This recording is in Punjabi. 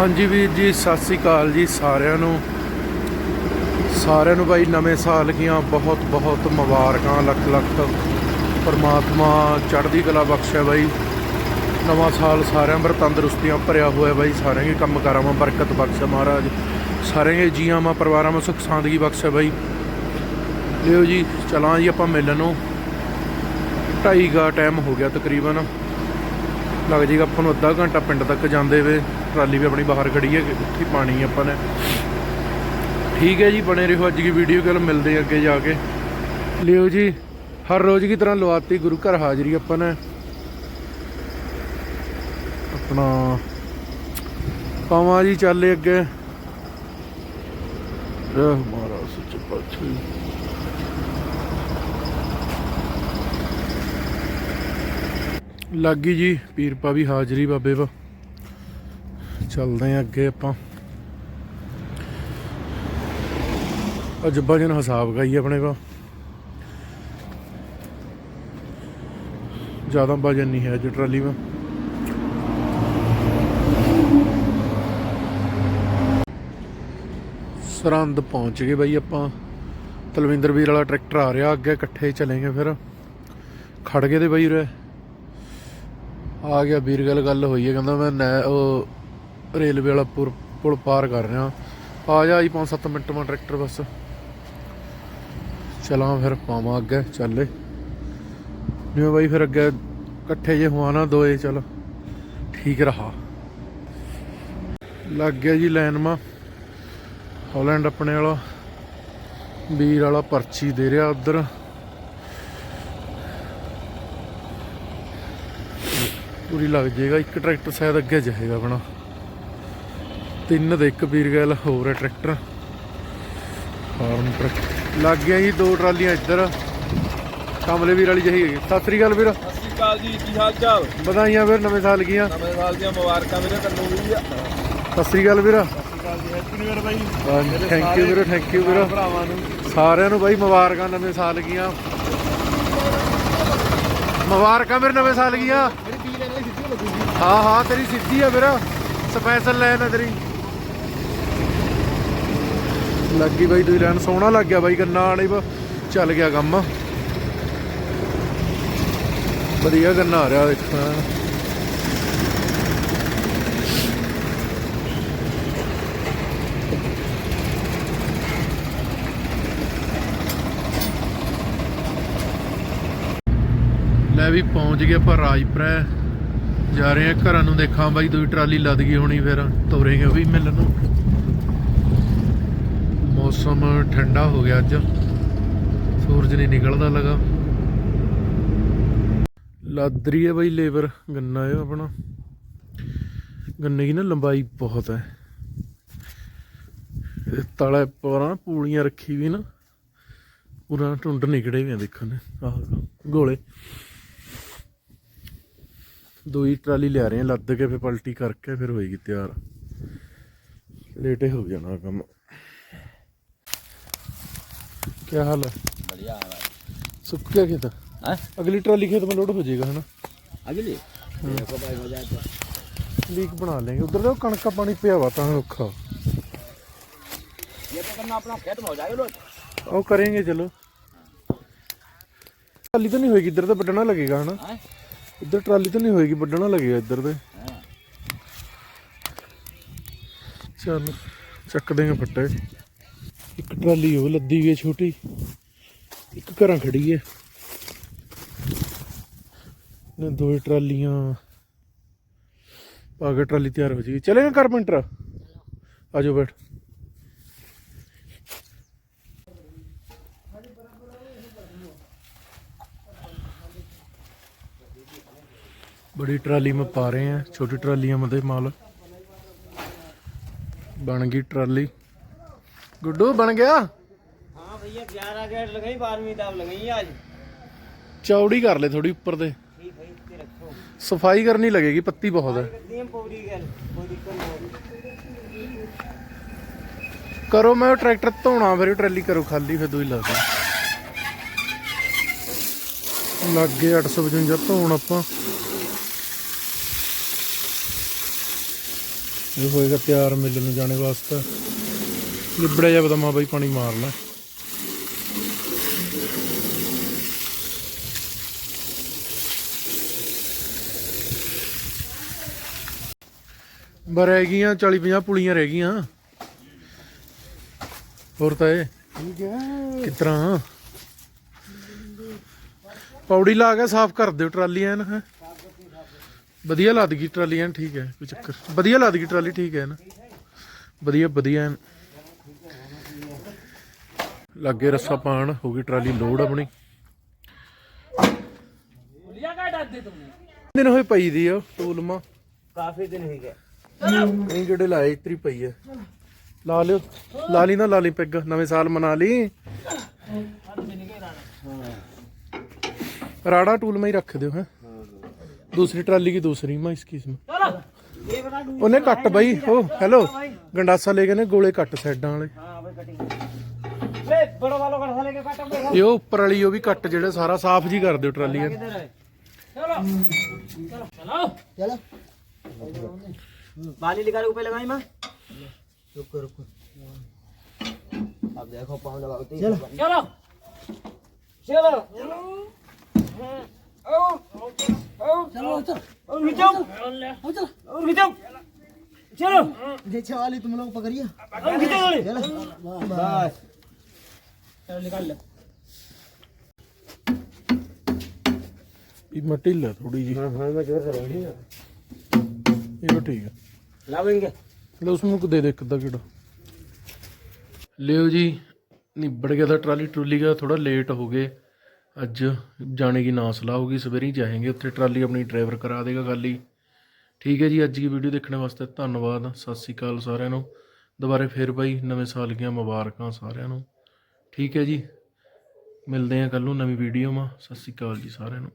ਹਾਂਜੀ ਵੀਰ ਜੀ, ਸਤਿ ਸ੍ਰੀ ਅਕਾਲ ਜੀ ਸਾਰਿਆਂ ਨੂੰ। ਸਾਰਿਆਂ ਨੂੰ ਬਾਈ ਨਵੇਂ ਸਾਲ ਦੀਆਂ ਬਹੁਤ ਬਹੁਤ ਮੁਬਾਰਕਾਂ, ਲੱਖ ਲੱਖ ਪਰਮਾਤਮਾ ਚੜ੍ਹਦੀ ਕਲਾ ਬਖਸ਼ੇ ਬਾਈ। ਨਵਾਂ ਸਾਲ ਸਾਰਿਆਂ ਪਰ ਤੰਦਰੁਸਤੀਆਂ ਭਰਿਆ ਹੋਇਆ ਬਾਈ, ਸਾਰਿਆਂ ਦੇ ਕੰਮ ਕਾਰਾਂ ਮਾ ਬਰਕਤ ਬਖਸ਼ੇ ਮਹਾਰਾਜ। ਸਾਰਿਆਂ ਦੇ ਜੀਆਂ ਮਾ ਪਰਿਵਾਰਾਂ ਮਾ ਸੁਖ ਸਾਂਦਗੀ ਬਖਸ਼ੇ ਬਾਈ। ਲਿਓ ਜੀ ਚਲਾਂ ਜੀ ਆਪਾਂ ਮਿਲਣ ਨੂੰ। ਢਾਈ ਦਾ ਟਾਈਮ ਹੋ ਗਿਆ ਤਕਰੀਬਨ। ਲੱਗ ਜਾਏਗਾ ਆਪਾਂ ਨੂੰ ਅੱਧਾ ਘੰਟਾ ਪਿੰਡ ਤੱਕ ਜਾਂਦੇ ਵੇ, ਟਰਾਲੀ ਵੀ ਆਪਣੀ ਬਾਹਰ ਖੜੀ ਹੈ, ਉੱਥੇ ਪਾਣੀ ਆਪਾਂ ਨੇ। ਠੀਕ ਹੈ ਜੀ, ਬਣੇ ਰਹੋ ਅੱਜ ਦੀ ਵੀਡੀਓ ਕੱਲ ਮਿਲਦੇ ਅੱਗੇ ਜਾ ਕੇ। ਲਿਓ ਜੀ, ਹਰ ਰੋਜ਼ ਦੀ ਤਰ੍ਹਾਂ ਲਵਾਤੀ ਗੁਰੂ ਘਰ ਹਾਜ਼ਰੀ ਆਪਾਂ ਨੇ। ਆਪਣਾ ਪਾਵਾਂ ਜੀ ਚੱਲੇ ਅੱਗੇ। ਰਹਿ ਮਹਾਰਾਜ ਸੱਚੇ ਪਾਤਸ਼ਾਹ। ਲੱਗੀ ਜੀ ਪੀਰਪਾ ਵੀ ਹਾਜ਼ਰੀ ਬਾਬੇ ਵਾ। ਚੱਲਦੇ ਆ ਅੱਗੇ ਆਪਾਂ। ਅੱਜ ਵਜਨ ਹਿਸਾਬ ਗਈ ਆਪਣੇ ਵਾ ਜ਼ਿਆਦਾ ਵਜਨ ਨਹੀਂ ਹੈ ਅੱਜ ਟਰਾਲੀ ਵਾ ਸਰੰਦ ਪਹੁੰਚ ਗਏ ਬਾਈ ਆਪਾਂ। ਤਲਵਿੰਦਰ ਵੀਰ ਵਾਲਾ ਟਰੈਕਟਰ ਆ ਰਿਹਾ, ਅੱਗੇ ਇਕੱਠੇ ਚੱਲਾਂਗੇ ਫਿਰ। ਖੜ ਗਏ ਤੇ ਬਾਈ ਉਰੇ। ਆ ਗਿਆ ਵੀਰ ਗੱਲ ਗੱਲ ਹੋਈ ਹੈ, ਕਹਿੰਦਾ ਮੈਂ ਨੈ ਉਹ ਰੇਲਵੇ ਵਾਲਾ ਪੁਰ- ਪੁਲ ਪਾਰ ਕਰ ਰਿਹਾ। ਆ ਜਾ ਜੀ 5-7 ਮਿੰਟ ਮਾ ਟਰੈਕਟਰ ਬਸ। ਚਲਾਂ ਫਿਰ ਪਾਵਾਂ ਅੱਗੇ, ਚੱਲੇ ਜਿਵੇਂ ਬਾਈ ਫਿਰ ਅੱਗੇ ਇਕੱਠੇ ਜੇ ਹੋਆ ਨਾ ਦੋਏ, ਚਲ। ਠੀਕ ਰਹਾ। ਲੱਗ ਗਿਆ ਜੀ ਲਾਈਨ ਮਾ। ਹਾਲੈਂਡ ਆਪਣੇ ਵਾਲਾ। ਵੀਰ ਵਾਲਾ ਪਰਚੀ ਦੇ ਰਿਹਾ ਉਧਰ। ਪੂਰੀ ਲੱਗ ਜਾਏਗਾ। ਇੱਕ ਟਰੈਕਟਰ ਸ਼ਾਇਦ ਅੱਗੇ ਜਾਏਗਾ ਆਪਣਾ। ਤਿੰਨ ਦੇ ਇੱਕ ਵੀਰ ਗੱਲ ਹੋਰ ਹੈ ਟਰੈਕਟਰ। Farm track. ਲੱਗ ਗਿਆ ਜੀ ਦੋ ਟਰਾਲੀਆਂ ਇੱਧਰ। ਕਮਲੇ ਵੀਰ ਵਾਲੀ ਜਹੀ ਸਤਿ ਸ੍ਰੀ ਅਕਾਲ ਵੀਰ। ਸਤਿ ਸ਼੍ਰੀ ਅਕਾਲ ਜੀ ਕੀ ਹਾਲ ਚਾਲ? ਵਧਾਈਆਂ ਵੀਰ ਨਵੇਂ ਸਾਲ ਦੀਆਂ। ਨਵੇਂ ਸਾਲ ਦੀਆਂ ਮੁਬਾਰਕਾਂ ਮੇਰੇ ਕੰਨੂ ਵੀ। ਸਤਿ ਸ੍ਰੀ ਅਕਾਲ ਵੀਰ। ਸਤਿ ਸ਼੍ਰੀ ਅਕਾਲ ਜੀ ਹੈਪੀ ਨਿਊ ਇਅਰ ਬਾਈ। ਥੈਂਕ ਯੂ ਵੀਰ ਥੈਂਕ ਯੂ ਵੀਰ। ਭਰਾਵਾਂ ਨੂੰ। ਸਾਰਿਆਂ ਨੂੰ ਬਾਈ ਮੁਬਾਰਕਾਂ ਨਵੇਂ ਸਾਲ ਦੀਆਂ। ਮੁਬਾਰਕਾਂ ਵੀਰ ਨਵੇਂ ਸਾਲ ਦੀਆਂ ਮੇਰੀ ਪੀ ਲੈਣੇ ਸਿੱਧੀ ਲੱਗੂਗੀ ਹਾਂ ਹਾਂ, ਤੇਰੀ ਸਿੱਧੀ ਆ ਵੀਰ। ਸਪੈਸ਼ਲ ਲੈਣ ਆ ਤੇਰੀ। ਲੱਗੀ ਬਾਈ ਦੂਈ ਲੈਣ ਸੋਹਣਾ ਲੱਗ ਗਿਆ ਬਾਈ, ਗੰਨਾ ਵਾਲੀ ਚੱਲ ਗਿਆ ਕੰਮ। ਵਧੀਆ ਗੰਨਾ ਆ ਰਿਹਾ ਦੇਖੋ ਲੈ ਵੀ ਪਹੁੰਚ ਗਏ ਆਪਾਂ ਰਾਜਪੁਰਾ। ਜਾ ਰਹੇ ਆ, ਘਰਾਂ ਨੂੰ ਦੇਖਾਂ ਬਾਈ ਦੂਈ ਟਰਾਲੀ ਲੱਦ ਗਈ ਹੋਣੀ ਫਿਰ, ਤੋਰੇਗੇ ਵੀ ਮਿਲਣ ਨੂੰ। ਮੌਸਮ ਠੰਡਾ ਹੋ ਗਿਆ ਅੱਜ। ਸੂਰਜ ਨਹੀਂ ਨਿਕਲਦਾ ਲਗਾ। ਲੱਦ ਰਹੀ ਹੈ ਬਾਈ ਲੇਬਰ, ਗੰਨਾ ਇਹ ਆਪਣਾ। ਗੰਨੇ ਦੀ ਨਾ ਲੰਬਾਈ ਬਹੁਤ ਹੈ। ਇਹ ਤਲੇ ਪਰਾਂ ਪੂੜੀਆਂ ਰੱਖੀ ਵੀ ਨਾ, ਪੂਰਾ ਟੁੰਡ ਨਿਕੜੇ ਵੀ ਆ ਦੇਖਣ ਆਹ ਗੋਲੇ। ਦੋਈ ਟਰਾਲੀ ਲਿਆ ਰਹੇ ਆ ਲੱਦ ਕੇ ਫਿਰ ਪਲਟੀ ਕਰਕੇ ਫਿਰ ਹੋਏਗੀ ਤਿਆਰ। ਲੇਟੇ ਹੋ ਜਾਣਾ ਕੰਮ। ਕੀ ਹਾਲ ਹੈ? बढ़िया है भाई ਸੁੱਕ ਗਿਆ ਖੇਤ? ਅਗਲੀ ਟਰਾਲੀ ਖੇਤ ਮੇ ਲੋਡ ਹੋ ਜਾਏਗਾ ਹਨਾ? अगली ਲੀਕ ਬਣਾ ਲੇਗੇ ਉਧਰ ਦਾ ਕਣਕਾ ਪਾਣੀ ਪਿਆ ਵਾ ਤਾਂ ਰੁੱਖਾ ये तो करना अपना खेत में हो जाएगा ਉਹ ਕਰਾਂਗੇ ਚਲੋ। ਟਰਾਲੀ ਤਾਂ ਨਹੀਂ ਹੋਏਗੀ ਇੱਧਰ ਤਾਂ ਵੱਢਣਾ ਲੱਗੇਗਾ ਹਨਾ? ਇੱਧਰ ਟਰਾਲੀ ਤਾਂ ਨਹੀਂ ਹੋਏਗੀ, ਵੱਢਣਾ ਲੱਗੇਗਾ ਇੱਧਰ ਦੇ हाँ। ਚੱਕ ਦੇਂਗੇ ਫੱਟੇ। ਇੱਕ ਟਰਾਲੀ ਉਹ ਲੱਦੀ ਵੀ ਹੈ ਛੋਟੀ, ਇੱਕ ਘਰਾਂ ਖੜੀ ਹੈ। ਨੇ ਦੋ ਟਰਾਲੀਆਂ, ਪਾ ਕੇ ਟਰਾਲੀ ਤਿਆਰ ਹੋ ਜਾਏਗੀ ਚਲੇਗਾ ਕਾਰਪੈਂਟਰ? ਆਜੋ ਬੈਠ। बड़ी ट्राली में पा रहे हैं छोटी ट्रालियां में दे माल बन गई ट्राली गुड्डू बन गया हाँ भैया ग्यारह गेट लगाई बारहवीं दाब लगाई आज चौड़ी कर ले थोड़ी ऊपर दे ठीक है इसके रखो सफाई करनी लगेगी पत्ती बहुत है करती हैं पौड़ी गल कोई दिक्कत नहीं होगी करो मैं ट्रैक्टर धोना फिर ट्राली करो खाली फिर दूई ला ਦਾਂ ਲੱਗ ਗਏ 855 ਧੋਣ ਆਪਾਂ ਇਹ ਹੋਏਗਾ ਤਿਆਰ ਮਿਲਣ ਨੂੰ ਜਾਣੇ ਵਾਸਤੇ। ਲਿਬੜਿਆ ਜਾ ਬਦਮਾ ਬਾਈ ਪਾਣੀ ਮਾਰ ਲੈ। ਬਰ ਰਹਿ ਗਈਆਂ 40 50 ਪੁਲੀਆਂ ਰਹਿ ਗਈਆਂ। ਹੋਰ ਤਾਂ ਇਹ ਠੀਕ ਹੈ। ਪੌੜੀ ਲਾ ਕੇ ਸਾਫ਼ ਕਰ ਦਿਓ ਟਰਾਲੀਆਂ ਨਾ ਵਧੀਆ ਲੱਦ ਗਈ ਟਰਾਲੀ ਐਨ ਠੀਕ ਹੈ ਕੋਈ ਚੱਕਰ। ਵਧੀਆ ਲੱਦ ਗਈ ਟਰਾਲੀ ਠੀਕ ਹੈ ਨਾ। ਵਧੀਆ ਵਧੀਆ ਐਨ। ਲੱਗੇ ਰੱਸਾ ਪਾਣ ਹੋ ਗਈ ਟਰਾਲੀ ਲੋਡ ਆਪਣੀ। ਲਿਆ ਕਾ ਡੱਦ ਦੇ ਤੁਮਨੇ? ਦਿਨ ਹੋਏ ਪਈ ਦੀ ਆ ਟੂਲਮਾ। ਕਾਫੀ ਦਿਨ ਹੋ ਗਏ। ਨਹੀਂ ਜਿਹੜੇ ਲਾਏ ਇਤਰੀ ਪਈ ਹੈ ਲਾ ਲਿਓ ਲਾ ਲਈ ਨਾ ਲਾ ਲਈ ਪੈਗ ਨਵੇਂ ਸਾਲ ਮਨਾ ਲਈ। ਰਾੜਾ ਟੂਲ ਮੈਂ ਹੀ ਰੱਖ ਦਿਓ ਹੈ। दूसरी ट्राली की दूसरी मैं इसकी इसमें चलो ये बना दूं ਉਹਨੇ ਕੱਟ ਬਈ ਉਹ ਹੈਲੋ ਗੰਡਾਸਾ ਲੈ ਕੇ ਨੇ ਗੋਲੇ ਕੱਟ ਸਾਈਡਾਂ ਵਾਲੇ हाँ भाई कटिंग ले बड़ो वालों का साले के काटा पे ਇਹ ਉਹ ਉੱਪਰ ਵਾਲੀ ਉਹ ਵੀ ਕੱਟ ਜਿਹੜੇ ਸਾਰਾ ਸਾਫ਼ ਜੀ ਕਰ ਦਿਓ ਟਰਾਲੀ ਐਨ। किधर है चलो चलो चलो बाली निकाल ऊपर लगाई मां रुको रुको अब देखो पाँव दबा के चलो चलो चलो चलो चलो नीचे चलो नीचे चलो नीचे वाली तुम लोग पकड़िए नीचे वाली चलो बस चलो निकाल ले ਇਹ ਮਟਿਲ ਥੋੜੀ ਜੀ हाँ हाँ मैं जोर से रही ਇਹ ਵੀ ਠੀਕ ਹੈ लावेंगे ਲੈ ਉਸ ਨੂੰ ਦੇ ਦੇ ਇੱਕ ਅੱਧਾ ਕਿਹੜਾ ਲਿਓ ਜੀ ਨਿਬੜ ਗਿਆ ਤਾਂ ਟਰਾਲੀ ਟਰੂਲੀ ਦਾ ਥੋੜਾ ਲੇਟ ਹੋ ਗਏ ਅੱਜ ਜਾਣੇ ਦੀ ਨਾ ਸਲਾਹ ਹੋਗੀ ਸਵੇਰੇ ਹੀ ਜਾਏਂਗੇ ਉੱਥੇ, ਟਰਾਲੀ ਆਪਣੀ ਡਰਾਈਵਰ ਕਰਾ ਦੇਗਾ ਖਾਲੀ। ਠੀਕ ਹੈ ਜੀ, ਅੱਜ ਦੀ ਵੀਡੀਓ ਦੇਖਣ ਵਾਸਤੇ ਧੰਨਵਾਦ, ਸਤਿ ਸ੍ਰੀ ਅਕਾਲ ਸਾਰਿਆਂ ਨੂੰ। ਦੁਬਾਰੇ ਫੇਰ ਬਾਈ, ਨਵੇਂ ਸਾਲ ਦੀਆਂ ਮੁਬਾਰਕਾਂ ਸਾਰਿਆਂ ਨੂੰ। ਠੀਕ ਹੈ ਜੀ, ਮਿਲਦੇ ਹਾਂ ਕੱਲ ਨੂੰ ਨਵੀਂ ਵੀਡੀਓ ਮਾ। ਸਤਿ ਸ੍ਰੀ ਅਕਾਲ ਜੀ ਸਾਰਿਆਂ ਨੂੰ।